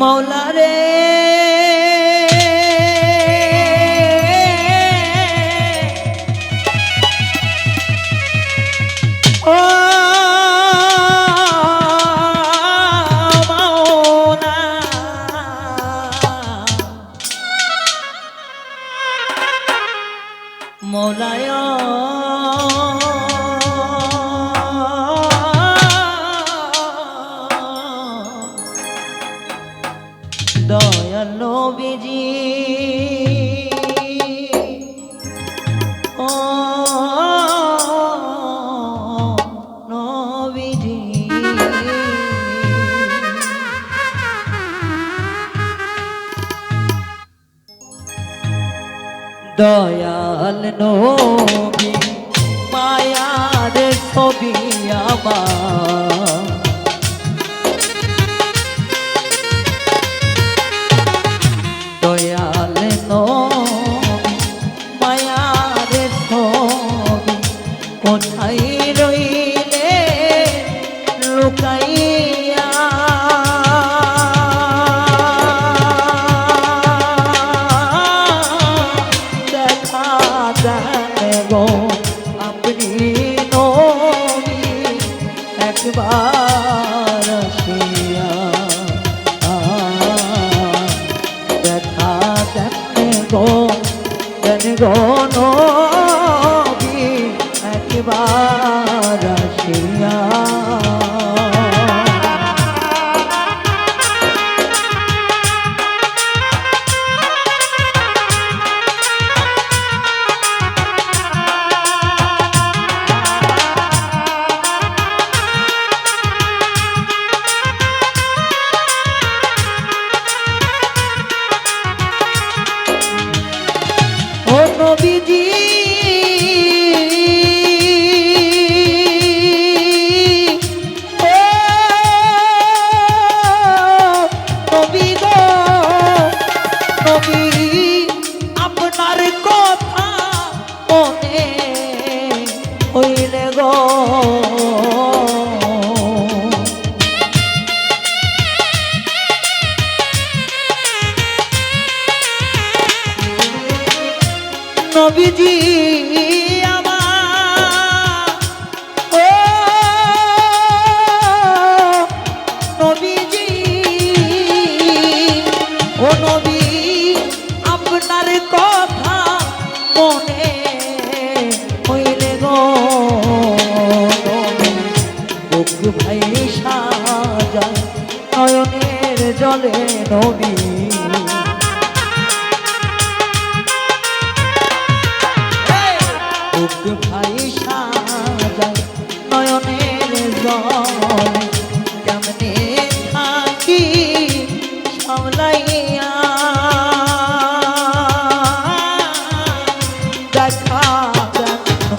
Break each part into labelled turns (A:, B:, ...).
A: মৌলা দয়াল নবী মায়ার ছবি আমার। একবার আসিয়া দেখা দেন গো দেন গো বুক ভাই সাজায় নয়নের জলে নবী।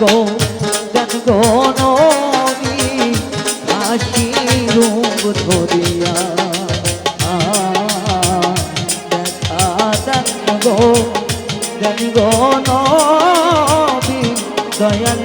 A: গো দেন গো নবী হাসি রূপ ধরিয়া। দেখা দেন গো নবী দয়ালে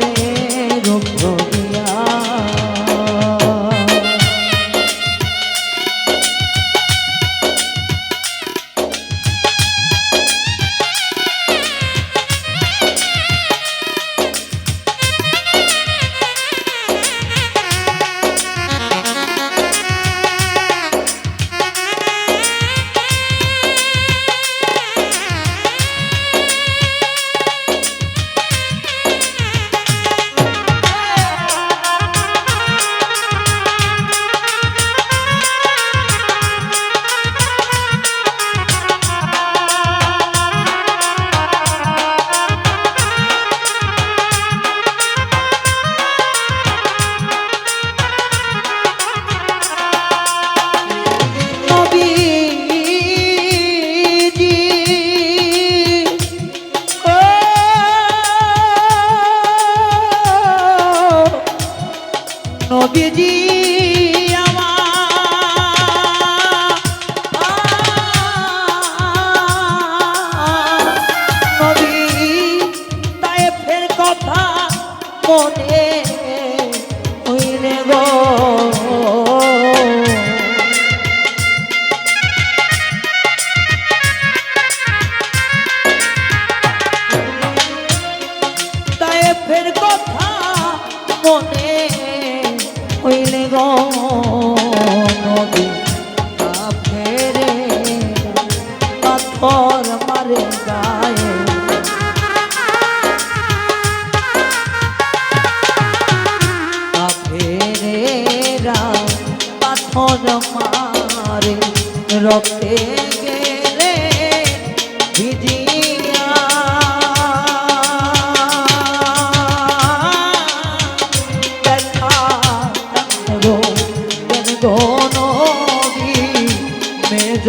A: নদী মেজ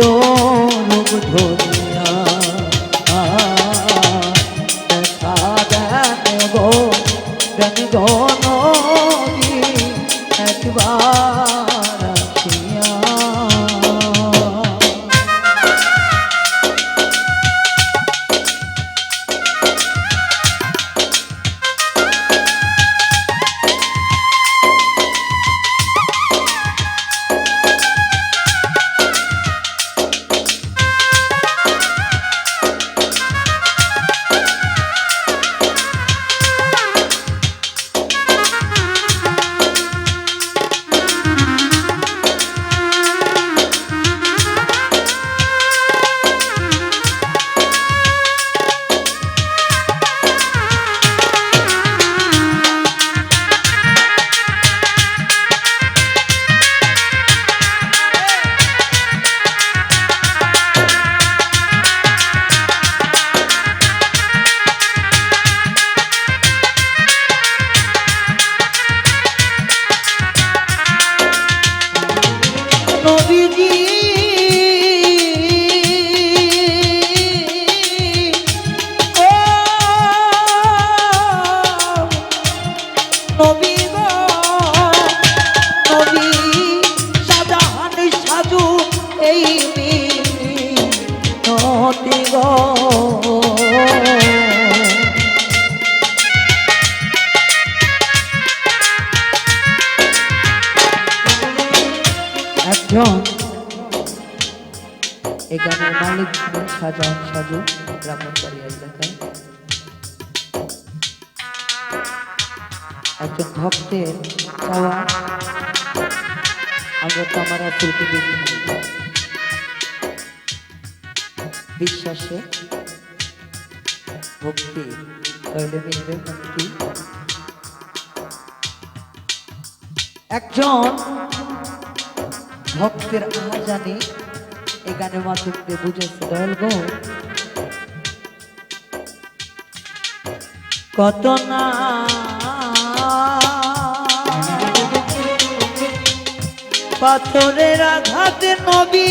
A: নতি গো একজন। এই গানের মালিক সাজান সাজু ব্রাহ্মণবাড়ি আমরা তো আমার দেখি বিশ্বাসে ভক্তি। তাহলে মিলবে একজন ভক্তের আহাজানি এই গানের মাধ্যমে বুঝেছে, দয়াল গো, কত না পাথরের আঘাতে নবী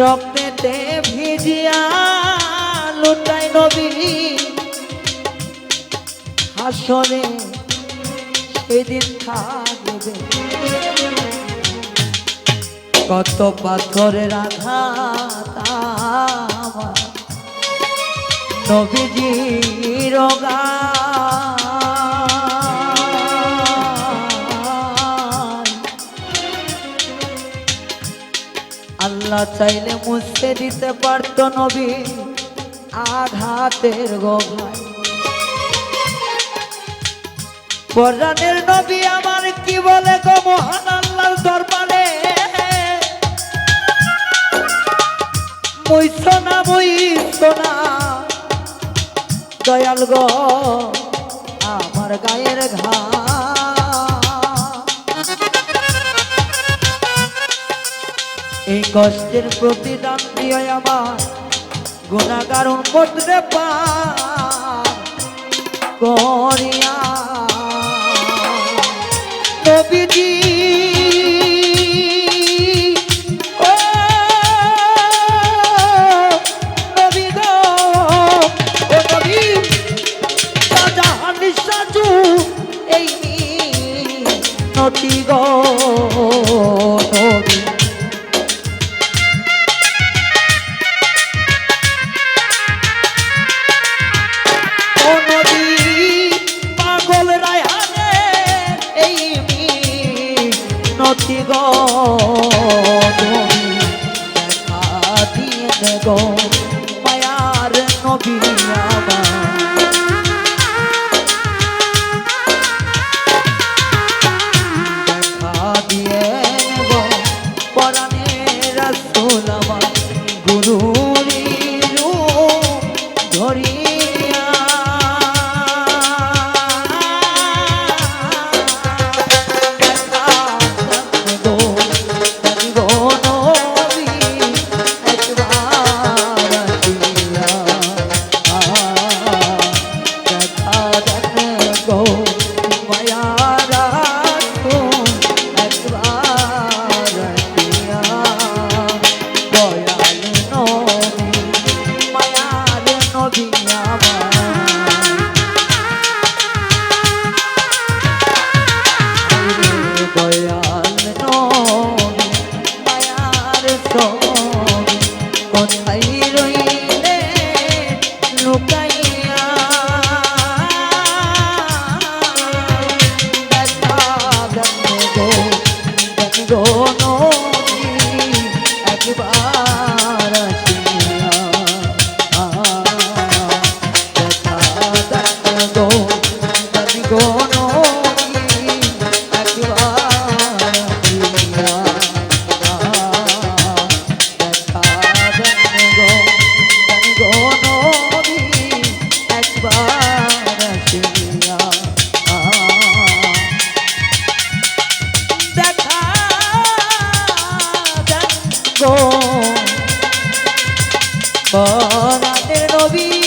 A: রক্তেতে ভিজিয়া লুটাই নবী। হাসনে সেদিন থাকবে। কত আঘাত আমার নবীজি রোগা আল্লাহ চাইলে মুছতে দিতে পারতো নবী। আঘাতের গোভাই নবী আমার কি বলে গো মহান আল্লাহর দরবারে? মুইছ না না। দয়াল গো, আমার গায়ের ঘা এই কষ্টের প্রতিদান দিয়ে আমার গুণাগার মধ্যে পা করিয়া। নবীজি গো। পরাণের নবী